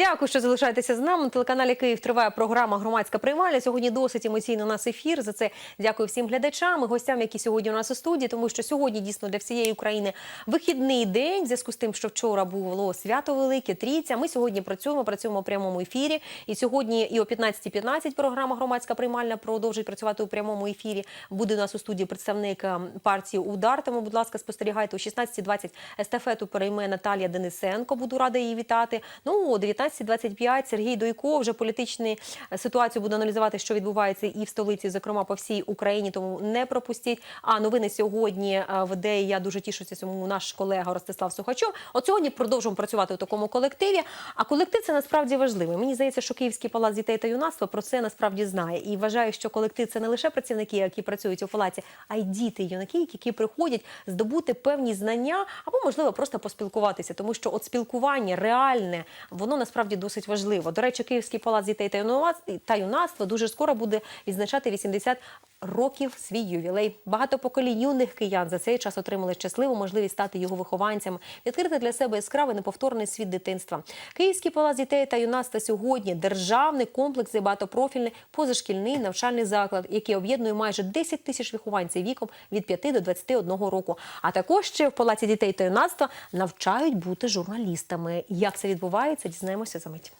Дякую, що залишаєтеся з нами. На телеканалі Київ триває програма Громадська приймальня. Сьогодні досить емоційно у нас ефір. За це дякую всім глядачам і гостям, які сьогодні у нас у студії, тому що сьогодні дійсно для всієї України вихідний день. В зв'язку з тим, що вчора було свято велике, трійця. Ми сьогодні працюємо, працюємо у прямому ефірі. І сьогодні і о 15.15 програма Громадська приймальня продовжить працювати у прямому ефірі. Буде у нас у студії представник е, партії Удар. Тому, будь ласка, спостерігайте о 16.20 естафету перейме Наталія Денисенко. Буду рада її вітати. Ну о 19.25 Сергій Дойко вже політичну е, ситуацію буде аналізувати, що відбувається і в столиці, зокрема по всій Україні. Тому не пропустіть. А новини сьогодні е, веде. і Я дуже тішуся цьому наш колега Ростислав Сухачов. От сьогодні продовжуємо працювати у такому колективі. А колектив це насправді важливо. Мені здається, що Київський палац дітей та юнацтва про це насправді знає і вважаю, що колектив це не лише працівники, які працюють у палаці, а й діти, юнаки, які приходять здобути певні знання або можливо просто поспілкуватися, тому що от спілкування реальне воно насправді досить важливо. До речі, Київський палац дітей та юнацтва- дуже скоро буде відзначати 80 років свій ювілей. Багато поколінь юних киян за цей час отримали щасливу можливість стати його вихованцями, відкрити для себе яскравий неповторний світ дитинства. Київський палац дітей та юнацтва сьогодні державний комплексний багатопрофільний позашкільний навчальний заклад, який об'єднує майже 10 тисяч вихованців віком від 5 до 21 року. А також ще в палаці дітей та юнацтва навчають бути журналістами. Як це відбувається, дізнаємося за мить.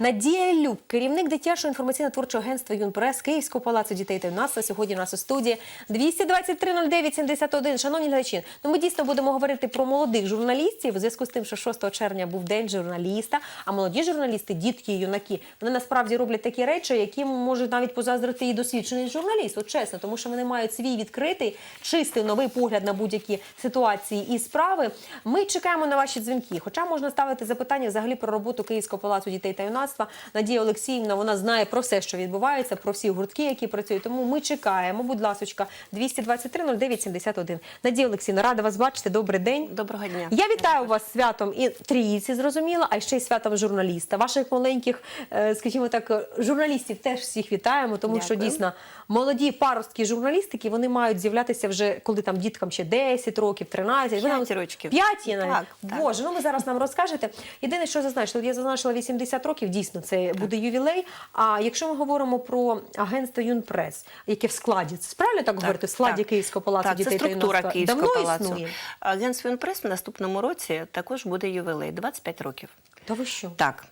Надія Люб, керівник дитячого інформаційно-творчого агентства «Юнпрес» Київського палацу дітей та юнацтва сьогодні у нас у студії 223 09 71. Шановні глядачі, ну ми дійсно будемо говорити про молодих журналістів у зв'язку з тим, що 6 червня був день журналіста. А молоді журналісти, дітки, і юнаки, вони насправді роблять такі речі, які можуть навіть позаздрити і досвідчений журналіст. От чесно, тому що вони мають свій відкритий, чистий новий погляд на будь-які ситуації і справи. Ми чекаємо на ваші дзвінки. Хоча можна ставити запитання взагалі про роботу Київського палацу дітей та юнацтва. Надія Олексіївна вона знає про все, що відбувається, про всі гуртки, які працюють. Тому ми чекаємо. Будь ласочка, 223 09 71. Надія Олексіївна, рада вас бачити. Добрий день. Доброго дня. Я вітаю вас святом і трійці, зрозуміло, а ще й святом журналіста. Ваших маленьких, е, скажімо так, журналістів теж всіх вітаємо, тому що дійсно молоді паростки журналістики вони мають з'являтися вже коли там діткам ще 10 років, 13. Ви нам- П'ять рочків. П'ять є навіть. Так, так. Боже, ну ви зараз нам розкажете. Єдине, що зазначила, я зазначила 80 років, дійсно, це буде ювілей. А якщо ми говоримо про агентство Юнпрес, яке в складі, це правильно так, говорити, в складі Київського палацу так, дітей це структура та Київського Давно палацу. існує? Агентство Юнпрес в наступному році також буде ювілей 25 років. Та ви що? Так.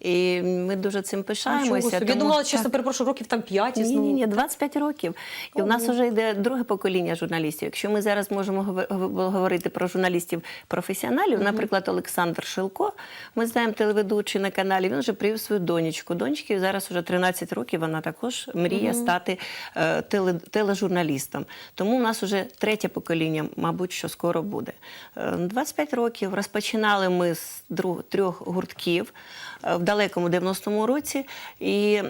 І ми дуже цим пишаємося. собі? Я думала, чесно перепрошую, років там 5 Ні, ні, ні, 25 років. І в нас вже йде друге покоління журналістів. Якщо ми зараз можемо говорити про журналістів професіоналів, наприклад, Олександр Шилко, ми знаємо телеведучий на каналі. Він вже привів свою донечку. Донечки зараз вже 13 років. Вона також мріє стати е, теле, тележурналістом. Тому у нас вже третє покоління, мабуть, що скоро буде. Е, 25 років розпочинали ми з трьох гуртків е, в далекому 90-му році. І,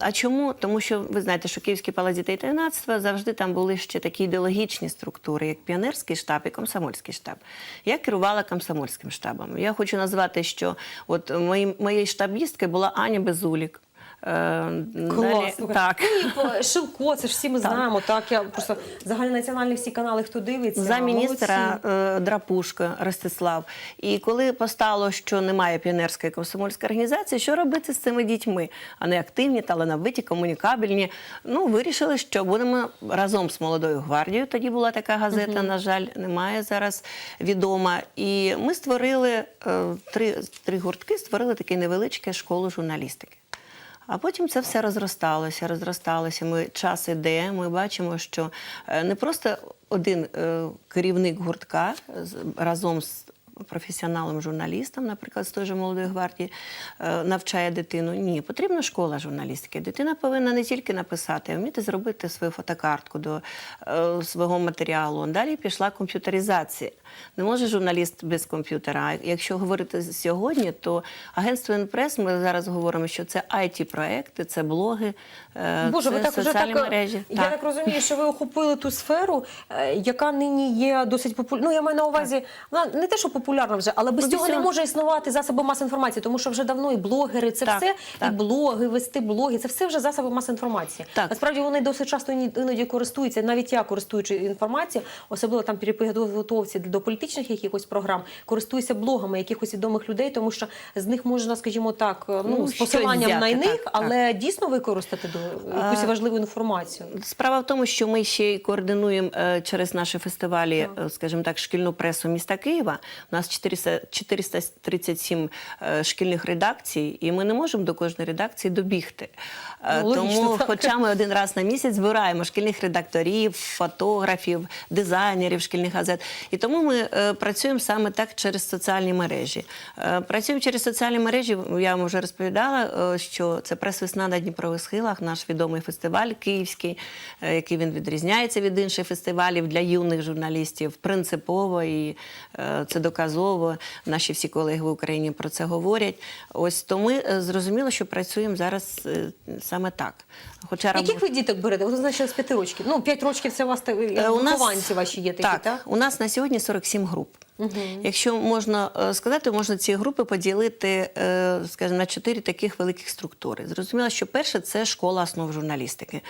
а чому? Тому що ви знаєте, що Київський палац дітей та юнацтва завжди там були ще такі ідеологічні структури, як піонерський штаб і комсомольський штаб. Я керувала комсомольським штабом. Я хочу назвати, що от моїм, моєю штабісткою була Аня Безулік. Е, далі- так. Ну, і, Шилко, це ж всі ми знаємо. Так, я просто загальнонаціональні всі канали, хто дивиться. За міністра молодці. е, Драпушка Ростислав. І коли постало, що немає піонерської комсомольської організації, що робити з цими дітьми? Вони активні, талановиті, комунікабельні. Ну, вирішили, що будемо разом з молодою гвардією. Тоді була така газета, на жаль, немає зараз відома. І ми створили е, три, три гуртки, створили таке невеличке школу журналістики. А потім це все розросталося, розросталося. Ми час іде. Ми бачимо, що е, не просто один е, керівник гуртка разом з професіоналом журналістом, наприклад, з той же молодої гвардії, е, навчає дитину. Ні, потрібна школа журналістики. Дитина повинна не тільки написати, а вміти зробити свою фотокартку до е, свого матеріалу. Далі пішла комп'ютеризація. Не може журналіст без комп'ютера. Якщо говорити сьогодні, то агентство «Інпрес», ми зараз говоримо, що це IT-проекти, це блоги, е, Боже, це ви так соціальні так, мережі. Я так. розумію, що ви охопили ту сферу, яка нині є досить популярною. Ну, я маю на увазі, вона не те, що популярна, популярна вже, але без цього не може існувати засоби масової інформації, тому що вже давно і блогери, це Так, все, так. і блоги, вести блоги, це все вже засоби масової інформації. Так. Насправді вони досить часто іноді користуються, навіть я користуючи інформацією, особливо там при підготовці до політичних якихось програм, користуюся блогами якихось відомих людей, тому що з них можна, скажімо так, ну, Ну, з посиланням на них, так, так. але дійсно використати до якусь важливу інформацію. Справа в тому, що ми ще й координуємо е, через наші фестивалі, е, скажімо так, шкільну пресу міста Києва. У нас 400, 437 е, шкільних редакцій, і ми не можемо до кожної редакції добігти. Е, Ну, Тому, так. хоча ми один раз на місяць збираємо шкільних редакторів, фотографів, дизайнерів шкільних газет. І тому ми е, працюємо саме так через соціальні мережі. Е, працюємо через соціальні мережі. Я вам вже розповідала, е, що це прес-весна на Дніпрових схилах, наш відомий фестиваль київський, е, який він відрізняється від інших фестивалів для юних журналістів. Принципово і е, це доказово. Наші всі колеги в Україні про це говорять. Ось то ми е, зрозуміло, що працюємо зараз е, саме так. Хоча Яких ви діток берете? Ви значить з п'яти років. Ну, п'ять років це у вас Е, у нас- ваші є такі, так, так? У нас на сьогодні 47 груп. Якщо можна е, сказати, можна ці групи поділити, е, скажімо, на чотири таких великих структури. Зрозуміло, що перше це школа основ журналістики.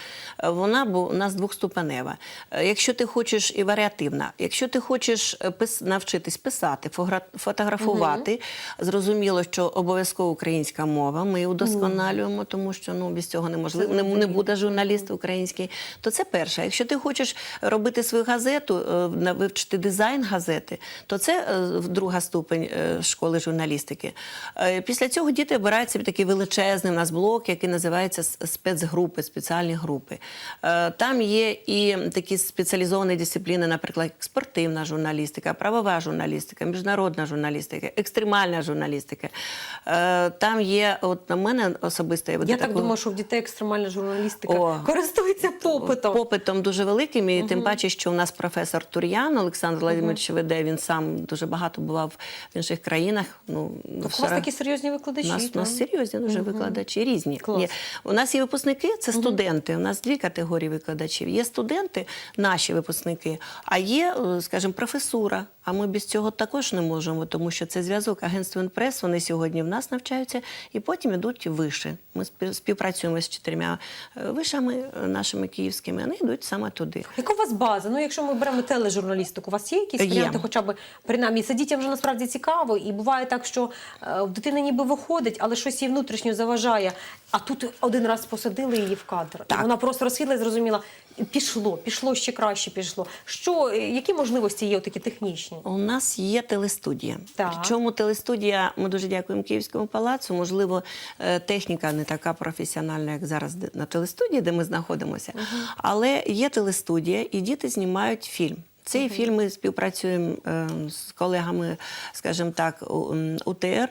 Е, Вона у нас двохступенева. Якщо ти хочеш і варіативна, якщо ти хочеш пис- навчитись писати, фотографувати, зрозуміло, що обов'язково українська мова. Ми удосконалюємо, тому що ну без цього неможливо. Не, не буде журналіст український. То це перше. Якщо ти хочеш робити свою газету, вивчити дизайн газети, то це е, друга ступень е, школи журналістики. Е, Після цього діти обирають собі такий величезний у нас блок, який називається спецгрупи, спеціальні групи. Там є і такі спеціалізовані дисципліни, наприклад, спортивна журналістика, правова журналістика, міжнародна журналістика, екстремальна журналістика. Там є, от на мене особисто я Я так таку- думаю, що в дітей екстремальна журналістика О. користується попитом. попитом дуже великим, і тим паче, що у нас професор Тур'ян Олександр Владимирович веде, він сам дуже багато бував в інших країнах. Ну, У вас такі серйозні у викладачі. нас, у нас серйозні дуже викладачі, різні. Клас. Є. У нас є випускники, це студенти. У нас дві категорії викладачів. Є студенти, наші випускники, а є, е, скажімо, професура. А ми без цього також не можемо, тому що це зв'язок агентство інпрес. Вони сьогодні в нас навчаються і потім йдуть вище. Ми спів- співпрацюємо з чотирма е, вишами е, нашими київськими. Вони йдуть саме туди. Яка у вас база? Ну, якщо ми беремо тележурналістику, у вас є якісь Є. варіанти, хоча б принаймні це дітям вже насправді цікаво, і буває так, що е, в дитини ніби виходить, але щось їй внутрішньо заважає. А тут один раз посадили її в кадр. Так. І вона просто розсвітла і зрозуміла, пішло, пішло ще краще пішло. Що, е, які можливості є такі технічні? У нас є телестудія. Так. Причому телестудія, ми дуже дякуємо Київському палацу. Можливо, е, техніка не така професіональна, як зараз на телестудії, де ми знаходимося. Але є телестудія, і діти знімають фільм. Цей фільм ми співпрацюємо е, з колегами, скажімо так, УТР.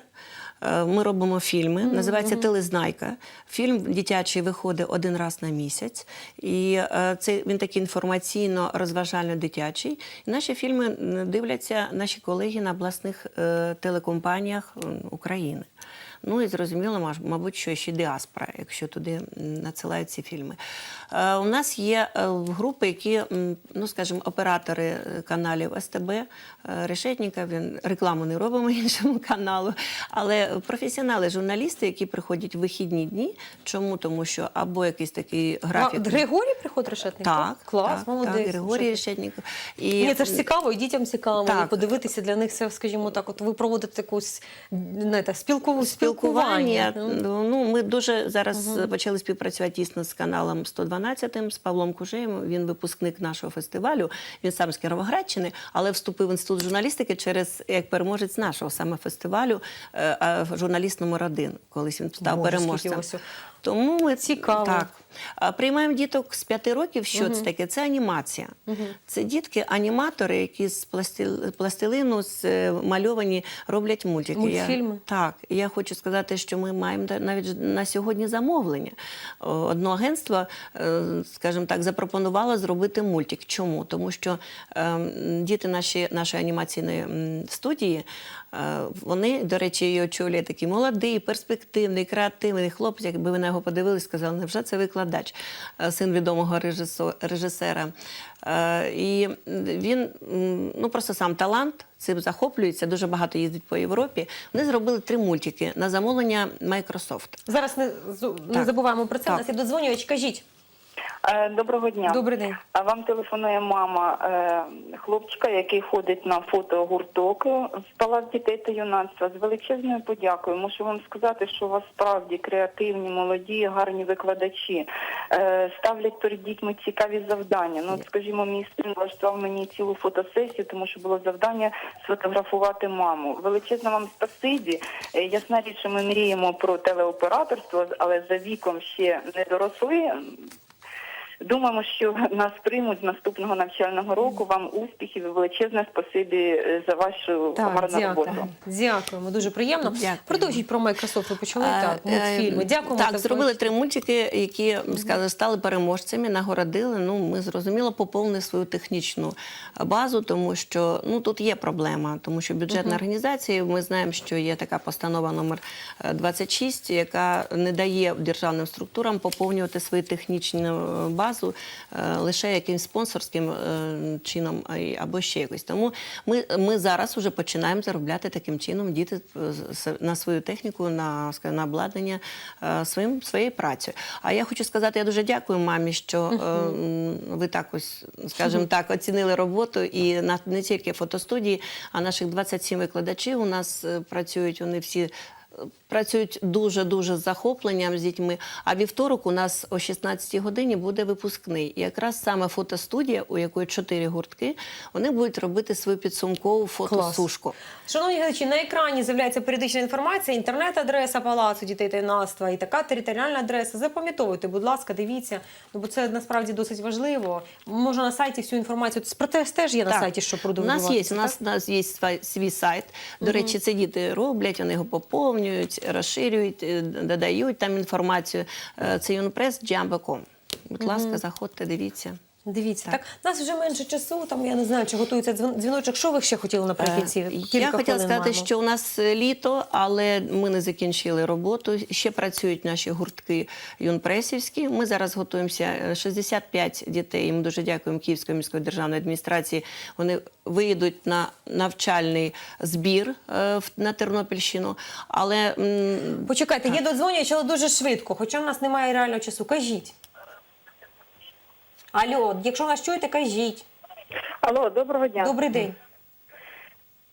Е, Ми робимо фільми, називається Телезнайка. Фільм дитячий виходить один раз на місяць, і е, це він такий інформаційно-розважально дитячий. І наші фільми дивляться наші колеги на обласних е, телекомпаніях України. Ну і зрозуміло, мабуть, що ще й діаспора, якщо туди надсилають ці фільми. Е, У нас є е, групи, які, ну скажімо, оператори е, каналів СТБ, Решетніка, він рекламу не робимо іншому каналу, але професіонали, журналісти, які приходять в вихідні дні. Чому? Тому що або якийсь такий графік. А, Григорій приходить решетник? Так, Клас, так, молодець. Так, Григорій Решетніков. І... Ні, це ж цікаво, і дітям цікаво, Так. і подивитися для них це, скажімо так, от ви проводите якусь не, те, спілку, спілкування. спілкування. Ну, ми дуже зараз почали співпрацювати тісно з каналом 112, з Павлом Кужеєм. Він випускник нашого фестивалю. Він сам з Кіровоградщини, але вступив в інститут журналістики через як переможець нашого саме фестивалю, е, журналіст номер один. Колись він став переможцем. Тому ми Цікаво. Так. Приймаємо діток з п'яти років. Що це таке? Це анімація. Це дітки-аніматори, які з пластилину з е, мальовані роблять мультики. Мультфільми? Я, так, я хочу сказати, що ми маємо навіть на сьогодні замовлення. О, Одне агентство, е, скажімо так, запропонувало зробити мультик. Чому? Тому що е, діти наші, нашої анімаційної студії, вони, до речі, її очолює такий молодий, перспективний, креативний хлопець, якби ви його нього подивились, сказали, невже це викладач, е, син відомого режисера. Е, І він ну просто сам талант. Цим захоплюється, дуже багато їздить по Європі. Вони зробили три мультики на замовлення Microsoft. Зараз не, не забуваємо про це. У Так. нас є додзвонювач. Кажіть. Е, Доброго дня. Добрий день. А Вам телефонує мама е, хлопчика, який ходить на фотогурток в Палац дітей та юнацтва. З величезною подякою. Мушу вам сказати, що у вас справді креативні, молоді, гарні викладачі. Е, Ставлять перед дітьми цікаві завдання. Ну, от, скажімо, мій син влаштував мені цілу фотосесію, тому що було завдання сфотографувати маму. Величезне вам спасибі. Е, Ясна річ, що ми мріємо про телеоператорство, але за віком ще не доросли. Думаємо, що нас приймуть з наступного навчального року. Вам успіхів і величезне спасибі е, за вашу дякую. роботу. Дякуємо, дуже приємно. Дякую. Продовжіть про Microsoft. Ви почали Е, так, мультфільми. е, Дякуємо. Так, зробили три мультики, які сказали, стали переможцями, нагородили. Ну, ми зрозуміло поповнили свою технічну базу, тому що ну тут є проблема, тому що бюджетна організація. Ми знаємо, що є така постанова номер е, 26, яка не дає державним структурам поповнювати свою технічну е, базу е, лише якимсь спонсорським е, чином або ще якось. Тому ми, ми зараз вже починаємо заробляти таким чином діти е, на свою техніку, на, на обладнання своїм, своєю працею. А я хочу сказати, я дуже дякую мамі, що м, ви так ось, скажімо так, оцінили роботу і не тільки фотостудії, а наших 27 викладачів у нас працюють, вони всі. Працюють дуже дуже з захопленням з дітьми. А вівторок у нас о 16 годині буде випускний. І якраз саме фотостудія, у якої чотири гуртки, вони будуть робити свою підсумкову фотосушку. Шановні глядачі, на екрані з'являється періодична інформація, інтернет-адреса Палацу дітей та юнацтва і така територіальна адреса. Запам'ятовуйте, будь ласка, дивіться, ну бо це насправді досить важливо. Можна на сайті всю інформацію. Про те теж є на сайті, що У нас є, у нас, у нас є свій, сайт. До речі, це діти роблять, вони його поповнюють, розширюють, е, додають там інформацію. Це Це Джамбаком. Будь ласка, заходьте, дивіться. Дивіться, так. У нас вже менше часу. Там я не знаю, чи готується дзвіночок. Що ви ще хотіли наприкінці? Е, Кілька Я хотіла сказати, маємо. що у нас е, літо, але ми не закінчили роботу. Ще працюють наші гуртки юнпресівські. Ми зараз готуємося. е, 65 дітей. і Ми дуже дякуємо Київської міської державної адміністрації. Вони виїдуть на навчальний збір е, на Тернопільщину. Але м, Почекайте, є додзвонювач, але дуже швидко, хоча в нас немає реального часу. Кажіть. Алло, якщо нас чуєте, кажіть. Алло, доброго дня. Добрий день.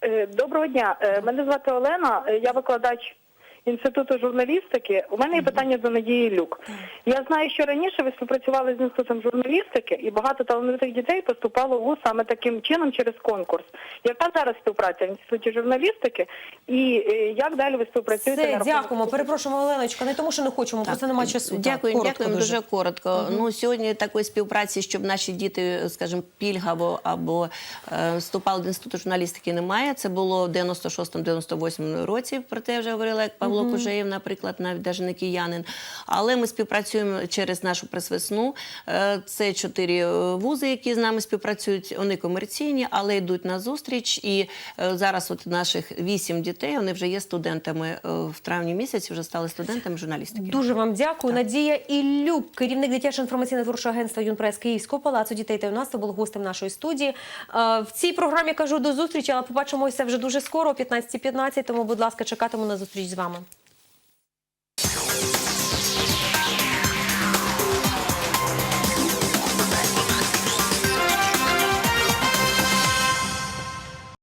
Е, Доброго дня. Е, Мене звати Олена. Е, Я викладач інституту журналістики. У мене є питання до Надії Люк. Я знаю, що раніше ви співпрацювали з інститутом журналістики, і багато талановитих дітей поступало в ВУЗ саме таким чином через конкурс. Яка зараз співпраця в інституті журналістики, і е, як далі ви співпрацюєте? Все, на дякуємо. Перепрошуємо, Оленочка. Не тому, що не хочемо, просто немає часу. Дякую, так, коротко дякуємо дуже. дуже коротко. Ну сьогодні такої співпраці, щоб наші діти, скажімо, пільгаво або е, вступали до інституту журналістики, немає. Це було в 96-98 році. Про те вже говорила як Павло Кужеєв, наприклад, навіть навіть не киянин. Але ми співпрацюємо через нашу пресвесну. Е, Це чотири е, вузи, які з нами співпрацюють. Вони комерційні, але йдуть на зустріч. І е, зараз от наших вісім дітей вони вже є студентами в травні місяці. Вже стали студентами журналістики. Дуже вам дякую. Надія Іллюк, керівник дитячого інформаційно творчого агентства Юнпрес Київського палацу дітей та юнацтва, був гостем нашої студії. В цій програмі кажу до зустрічі, але побачимося вже дуже скоро, о 15.15, тому, будь ласка, чекатиму на зустріч з вами.